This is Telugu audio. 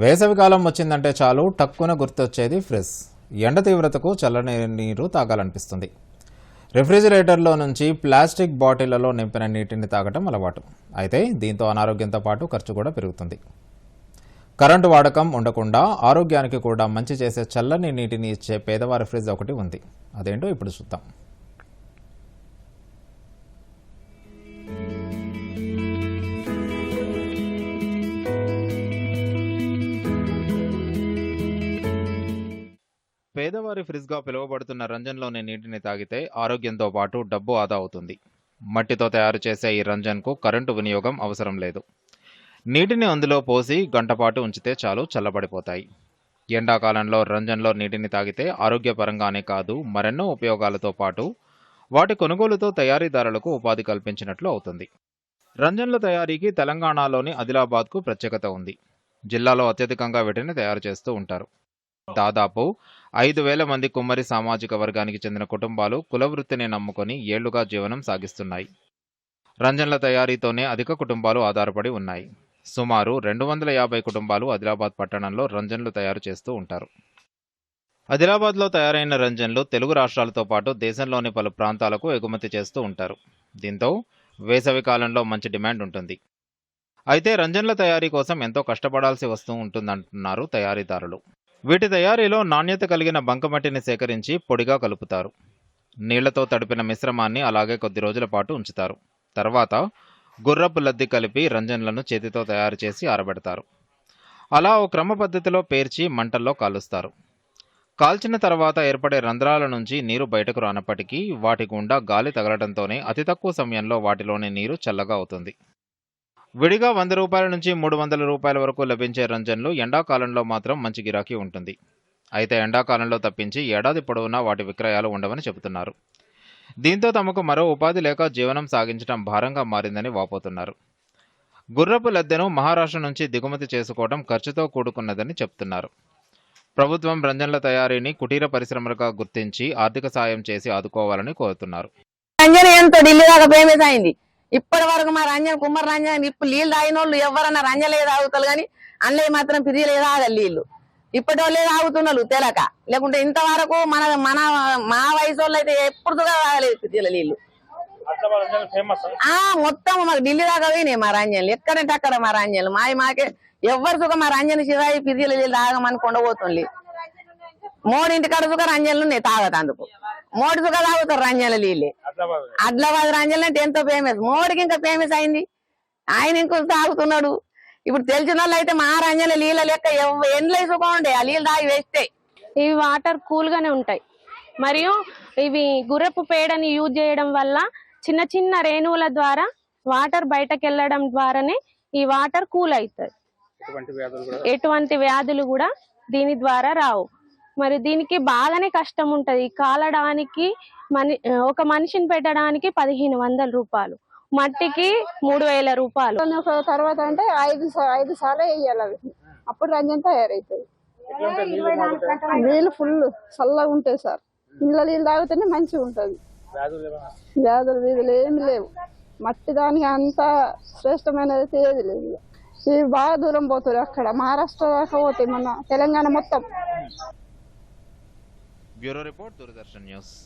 వేసవికాలం వచ్చిందంటే చాలు టక్కున గుర్తొచ్చేది ఫ్రిజ్. ఎండ తీవ్రతకు చల్లని నీరు తాగాలనిపిస్తుంది. రిఫ్రిజిరేటర్లో నుంచి ప్లాస్టిక్ బాటిళ్ళలో నింపిన నీటిని తాగటం అలవాటు. అయితే దీంతో అనారోగ్యంతో పాటు ఖర్చు కూడా పెరుగుతుంది. కరెంటు వాడకం ఉండకుండా ఆరోగ్యానికి కూడా మంచి చేసే చల్లని నీటిని ఇచ్చే పేదవారి ఫ్రిజ్ ఒకటి ఉంది. అదేంటో ఇప్పుడు చూద్దాం. పేదవారి ఫ్రిజ్గా పిలువబడుతున్న రంజన్లోని నీటిని తాగితే ఆరోగ్యంతో పాటు డబ్బు ఆదా అవుతుంది. మట్టితో తయారు చేసే ఈ రంజన్కు కరెంటు వినియోగం అవసరం లేదు. నీటిని అందులో పోసి గంటపాటు ఉంచితే చాలు చల్లబడిపోతాయి. ఎండాకాలంలో రంజన్లో నీటిని తాగితే ఆరోగ్యపరంగానే కాదు మరెన్నో ఉపయోగాలతో పాటు వాటి కొనుగోలుతో తయారీదారులకు ఉపాధి కల్పించినట్లు అవుతుంది. రంజన్ల తయారీకి తెలంగాణలోని ఆదిలాబాద్కు ప్రత్యేకత ఉంది. జిల్లాలో అత్యధికంగా వీటిని తయారు చేస్తూ ఉంటారు. దాదాపు ఐదు వేల మంది కుమ్మరి సామాజిక వర్గానికి చెందిన కుటుంబాలు కులవృత్తిని నమ్ముకొని ఏళ్ళుగా జీవనం సాగిస్తున్నాయి. రంజన్ల తయారీతోనే అధిక కుటుంబాలు ఆధారపడి ఉన్నాయి. సుమారు రెండు వందల యాభై కుటుంబాలు ఆదిలాబాద్ పట్టణంలో రంజన్లు తయారు చేస్తూ ఉంటారు. ఆదిలాబాద్లో తయారైన రంజన్లు తెలుగు రాష్ట్రాలతో పాటు దేశంలోని పలు ప్రాంతాలకు ఎగుమతి చేస్తూ ఉంటారు. దీంతో వేసవి కాలంలో మంచి డిమాండ్ ఉంటుంది. అయితే రంజన్ల తయారీ కోసం ఎంతో కష్టపడాల్సి వస్తూ ఉంటుందంటున్నారు తయారీదారులు. వీటి తయారీలో నాణ్యత కలిగిన బంకమట్టిని సేకరించి పొడిగా కలుపుతారు. నీళ్ళతో తడిపిన మిశ్రమాన్ని అలాగే కొద్ది రోజుల పాటు ఉంచుతారు. తర్వాత గుర్రపు లద్ది కలిపి రంజన్లను చేతితో తయారు చేసి ఆరబెడతారు. అలా ఓ క్రమ పద్ధతిలో పేర్చి మంటల్లో కాలుస్తారు. కాల్చిన తర్వాత ఏర్పడే రంధ్రాల నుంచి నీరు బయటకు రానప్పటికీ వాటి గుండా గాలి తగలడంతోనే అతి తక్కువ సమయంలో వాటిలోని నీరు చల్లగా అవుతుంది. విడిగా వంద రూపాయల నుంచి మూడు వందల రూపాయల వరకు లభించే రంజన్లు ఎండాకాలంలో మాత్రం మంచి గిరాకీ ఉంటుంది. అయితే ఎండాకాలంలో తప్పించి ఏడాది పొడవునా వాటి విక్రయాలు ఉండవని చెబుతున్నారు. దీంతో తమకు మరో ఉపాధి లేక జీవనం సాగించడం భారంగా మారిందని వాపోతున్నారు. గుర్రపు లద్దెను మహారాష్ట్ర నుంచి దిగుమతి చేసుకోవడం ఖర్చుతో కూడుకున్నదని చెప్తున్నారు. ప్రభుత్వం రంజన్ల తయారీని కుటీర పరిశ్రమలుగా గుర్తించి ఆర్థిక సాయం చేసి ఆదుకోవాలని కోరుతున్నారు. రంజన్ ఎంతో ఢిల్లీ దాకా ఫేమస్ అయింది ఇప్పటి వరకు మా రంజన్ కుమ్మర్ రంజన్ ఇప్పుడు నీళ్ళు తాగిన వాళ్ళు ఎవరన్నా రంజలే తాగుతారు కానీ అందులో మాత్రం పిరియలే తాగలి నీళ్ళు. ఇప్పటి వాళ్ళే తాగుతున్నారు తెలక. లేకుంటే ఇంతవరకు మన మన మా వయసు వాళ్ళు అయితే ఎప్పుడు తాగలేదు పిరియల నీళ్ళు. మొత్తం మాకు ఢిల్లీ దాకా పోయినాయి మా రంజన్లు ఎక్కడంటే అక్కడ మా రంజన్లు మావి మాకే ఎవరు సుఖం మా రంజన్ శివాయి పిరియల నీళ్ళు తాగమని కొండబోతుంది మోడింటి కాడ సుఖ రంజన్లు ఉన్నాయి తాగతందుకు. మోడి సుఖ తాగుతారు రంజన్ల నీళ్ళే. ఆదిలాబాద్ ఆదిలాబాద్ రంజన్ అంటే ఎంతో ఫేమస్ మోడీకి ఇంకా ఫేమస్ అయింది. ఆయన ఇంకో తాగుతున్నాడు. ఇప్పుడు తెలిసిన వాళ్ళు అయితే మా రంజన్ల నీళ్ళ లెక్క ఎండ్లు వేసుకో ఉండే. ఆ నీళ్ళు తాగి వేస్తే ఇవి వాటర్ కూల్ గానే ఉంటాయి. మరియు ఇవి గుర్రపు పేడని యూజ్ చేయడం వల్ల చిన్న చిన్న రేణువుల ద్వారా వాటర్ బయటకు వెళ్ళడం ద్వారానే ఈ వాటర్ కూల్ అవుతుంది ఇటువంటి వ్యాధులు కూడా ఎటువంటి వ్యాధులు కూడా దీని ద్వారా రావు. మరి దీనికి బాగానే కష్టం ఉంటది. కాలడానికి మని ఒక మనిషిని పెట్టడానికి పదిహేను వందల రూపాయలు. మట్టికి మూడు వేల రూపాయలు. ఒక తర్వాత అంటే ఐదు ఐదు సార్లు వేయాలి అవి. అప్పుడు రంజన్ తయారవుతుంది నీళ్ళు ఫుల్ చల్లగా ఉంటాయి సార్. ఇళ్ళ నీళ్ళు తాగితేనే మంచిగా ఉంటుంది. వ్యాధులు వీధులు ఏమి లేవు. మట్టి దానికి అంత శ్రేష్టమైనది ఏది లేదు ఇవి బాగా దూరం పోతారు అక్కడ. మహారాష్ట్ర దాకా పోతాయి మన తెలంగాణ మొత్తం. Bureau report Doordarshan news.